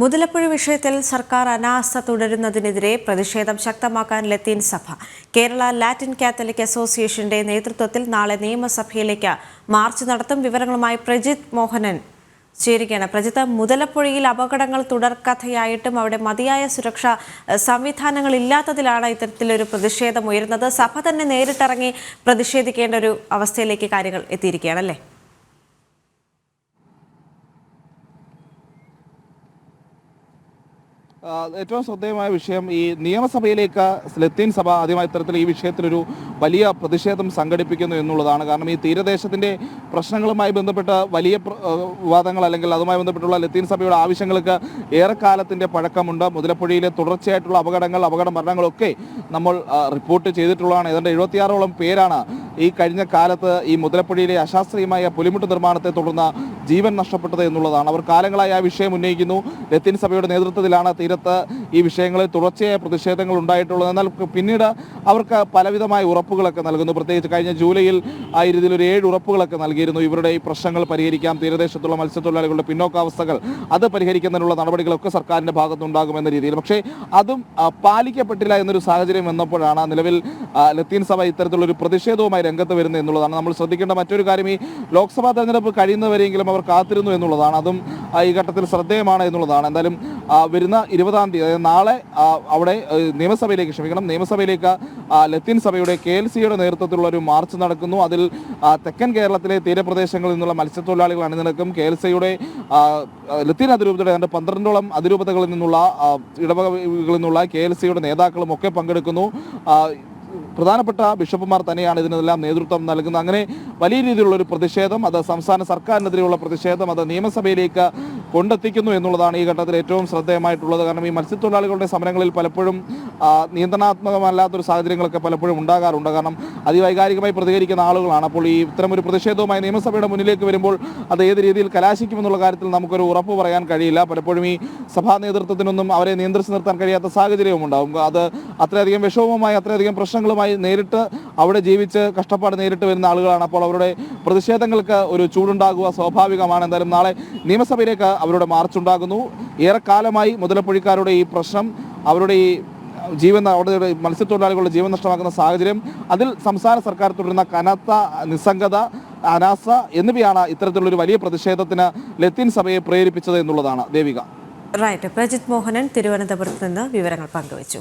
മുതലപ്പുഴ വിഷയത്തിൽ സർക്കാർ അനാസ്ഥ തുടരുന്നതിനെതിരെ പ്രതിഷേധം ശക്തമാക്കാൻ ലത്തീൻ സഭ. കേരള ലാറ്റിൻ കാത്തലിക് അസോസിയേഷന്റെ നേതൃത്വത്തിൽ നാളെ നിയമസഭയിലേക്ക് മാർച്ച് നടത്തും വിവരങ്ങളുമായി പ്രജിത് മോഹനൻ ചേരുകയാണ്. പ്രജിത്ത് മുതലപ്പുഴയിൽ അപകടങ്ങൾ തുടർക്കഥയായിട്ടും അവിടെ മതിയായ സുരക്ഷാ സംവിധാനങ്ങൾ ഇല്ലാത്തതിലാണ് ഇത്തരത്തിലൊരു പ്രതിഷേധം ഉയരുന്നത്. സഭ തന്നെ നേരിട്ടിറങ്ങി പ്രതിഷേധിക്കേണ്ട ഒരു അവസ്ഥയിലേക്ക് കാര്യങ്ങൾ എത്തിയിരിക്കുകയാണല്ലേ? ഏറ്റവും ശ്രദ്ധേയമായ വിഷയം ഈ നിയമസഭയിലേക്ക് ലത്തീൻ സഭ ആദ്യമായി ഇത്തരത്തിൽ ഈ വിഷയത്തിലൊരു വലിയ പ്രതിഷേധം സംഘടിപ്പിക്കുന്നു എന്നുള്ളതാണ്. കാരണം ഈ തീരദേശത്തിന്റെ പ്രശ്നങ്ങളുമായി ബന്ധപ്പെട്ട വലിയ വിവാദങ്ങൾ അല്ലെങ്കിൽ അതുമായി ബന്ധപ്പെട്ടുള്ള ലത്തീൻ സഭയുടെ ആവശ്യങ്ങൾക്ക് ഏറെക്കാലത്തിന്റെ പഴക്കമുണ്ട്. മുതലപ്പുഴയിലെ തുടർച്ചയായിട്ടുള്ള അപകടങ്ങൾ അപകട മരണങ്ങളൊക്കെ നമ്മൾ റിപ്പോർട്ട് ചെയ്തിട്ടുള്ളതാണ്. ഏതാണ്ട് എഴുപത്തിയാറോളം പേരാണ് ഈ കഴിഞ്ഞ കാലത്ത് ഈ മുതലപ്പുഴയിലെ അശാസ്ത്രീയമായ പുലിമുട്ട് നിർമ്മാണത്തെ തുടർന്ന് ജീവൻ നഷ്ടപ്പെട്ടത് എന്നുള്ളതാണ്. അവർ കാലങ്ങളായി ആ വിഷയം ഉന്നയിക്കുന്നു. ലത്തീൻ സഭയുടെ നേതൃത്വത്തിലാണ് തീരത്ത് ഈ വിഷയങ്ങളിൽ തുടർച്ചയായ പ്രതിഷേധങ്ങൾ ഉണ്ടായിട്ടുള്ളത്. എന്നാൽ പിന്നീട് അവർക്ക് പലവിധമായ ഉറപ്പുകളൊക്കെ നൽകുന്നു. പ്രത്യേകിച്ച് കഴിഞ്ഞ ജൂലൈയിൽ ആ രീതിയിൽ ഒരു ഏഴ് ഉറപ്പുകളൊക്കെ നൽകിയിരുന്നു. ഇവരുടെ ഈ പ്രശ്നങ്ങൾ പരിഹരിക്കാം. തീരദേശത്തുള്ള മത്സ്യത്തൊഴിലാളികളുടെ പിന്നോക്കാവസ്ഥകൾ അത് പരിഹരിക്കുന്നതിനുള്ള നടപടികളൊക്കെ സർക്കാരിന്റെ ഭാഗത്തുണ്ടാകുമെന്ന രീതിയിൽ. പക്ഷേ അതും പാലിക്കപ്പെട്ടില്ല എന്നൊരു സാഹചര്യം വന്നപ്പോഴാണ് നിലവിൽ ലത്തീൻ സഭ ഇത്തരത്തിലുള്ള ഒരു പ്രതിഷേധവുമായി രംഗത്ത് വരുന്നത് എന്നുള്ളതാണ്. നമ്മൾ ശ്രദ്ധിക്കേണ്ട മറ്റൊരു കാര്യം ഈ ലോക്സഭാ തെരഞ്ഞെടുപ്പ് കഴിയുന്നവരെങ്കിലും അവർ കാത്തിരുന്നു എന്നുള്ളതാണ്. അതും ഈ ഘട്ടത്തിൽ ശ്രദ്ധേയമാണ് എന്നുള്ളതാണ്. എന്തായാലും വരുന്ന ഇരുപതാം തീയതി അതായത് നാളെ അവിടെ നിയമസഭയിലേക്ക് ക്ഷമിക്കണം. നിയമസഭയിലേക്ക് ലത്തീൻ സഭയുടെ കെ എൽ സിയുടെ നേതൃത്വത്തിലുള്ള ഒരു മാർച്ച് നടക്കുന്നു. അതിൽ തെക്കൻ കേരളത്തിലെ തീരപ്രദേശങ്ങളിൽ നിന്നുള്ള മത്സ്യത്തൊഴിലാളികൾ അണിനിരക്കും. കെ എൽ സിയുടെ ലത്തീൻ അതിരൂപതയുടെ ഏതാണ്ട് പന്ത്രണ്ടോളം അതിരൂപതകളിൽ നിന്നുള്ള ഇടവകകളിൽ നിന്നുള്ള കെ എൽ സിയുടെ നേതാക്കളും ഒക്കെ പങ്കെടുക്കുന്നു. പ്രധാനപ്പെട്ട ബിഷപ്പുമാർ തന്നെയാണ് ഇതിനെല്ലാം നേതൃത്വം നൽകുന്നത്. അങ്ങനെ വലിയ രീതിയിലുള്ള ഒരു പ്രതിഷേധം അത് സംസ്ഥാന സർക്കാരിനെതിരെയുള്ള പ്രതിഷേധം അത് നിയമസഭയിലേക്ക് കൊണ്ടെത്തിക്കുന്നു എന്നുള്ളതാണ് ഈ ഘട്ടത്തിൽ ഏറ്റവും ശ്രദ്ധേയമായിട്ടുള്ളത്. കാരണം ഈ മത്സ്യത്തൊഴിലാളികളുടെ സമരങ്ങളിൽ പലപ്പോഴും നിയന്ത്രണാത്മകമല്ലാത്തൊരു സാഹചര്യങ്ങളൊക്കെ പലപ്പോഴും ഉണ്ടാകാറുണ്ട്. കാരണം അതിവൈകാരികമായി പ്രതികരിക്കുന്ന ആളുകളാണ്. അപ്പോൾ ഈ ഇത്തരം ഒരു പ്രതിഷേധവുമായി നിയമസഭയുടെ മുന്നിലേക്ക് വരുമ്പോൾ അത് ഏത് രീതിയിൽ കലാശിക്കുമെന്നുള്ള കാര്യത്തിൽ നമുക്കൊരു ഉറപ്പ് പറയാൻ കഴിയില്ല. പലപ്പോഴും ഈ സഭാ നേതൃത്വത്തിനൊന്നും അവരെ നിയന്ത്രിച്ച് നിർത്താൻ കഴിയാത്ത സാഹചര്യവും ഉണ്ടാകും അത് അത്രയധികം വിഷമവുമായി അത്രയധികം പ്രശ്നങ്ങളുമായി നേരിട്ട് അവിടെ ജീവിച്ച് കഷ്ടപ്പാട് നേരിട്ട് വരുന്ന ആളുകളാണ്. അപ്പോൾ അവരുടെ പ്രതിഷേധങ്ങൾക്ക് ഒരു ചൂടുണ്ടാകുക സ്വാഭാവികമാണ്. എന്തായാലും നാളെ നിയമസഭയിലേക്ക് അവരുടെ മാർച്ച് ഉണ്ടാകുന്നു ഏറെക്കാലമായി മുതലപ്പുഴിക്കാരുടെ ഈ പ്രശ്നം അവരുടെ ഈ ജീവൻ അവിടെ മത്സ്യത്തൊഴിലാളികളുടെ ജീവൻ നഷ്ടമാക്കുന്ന സാഹചര്യം അതിൽ സംസ്ഥാന സർക്കാർ തുടരുന്ന കനത്ത നിസ്സംഗത അനാസ എന്നിവയാണ് ഇത്തരത്തിലുള്ളൊരു വലിയ പ്രതിഷേധത്തിന് ലത്തീൻ സഭയെ പ്രേരിപ്പിച്ചത് എന്നുള്ളതാണ്. ദേവിക. റൈറ്റ്. പ്രജിത് മോഹനൻ തിരുവനന്തപുരത്ത് നിന്ന് വിവരങ്ങൾ പങ്കുവച്ചു.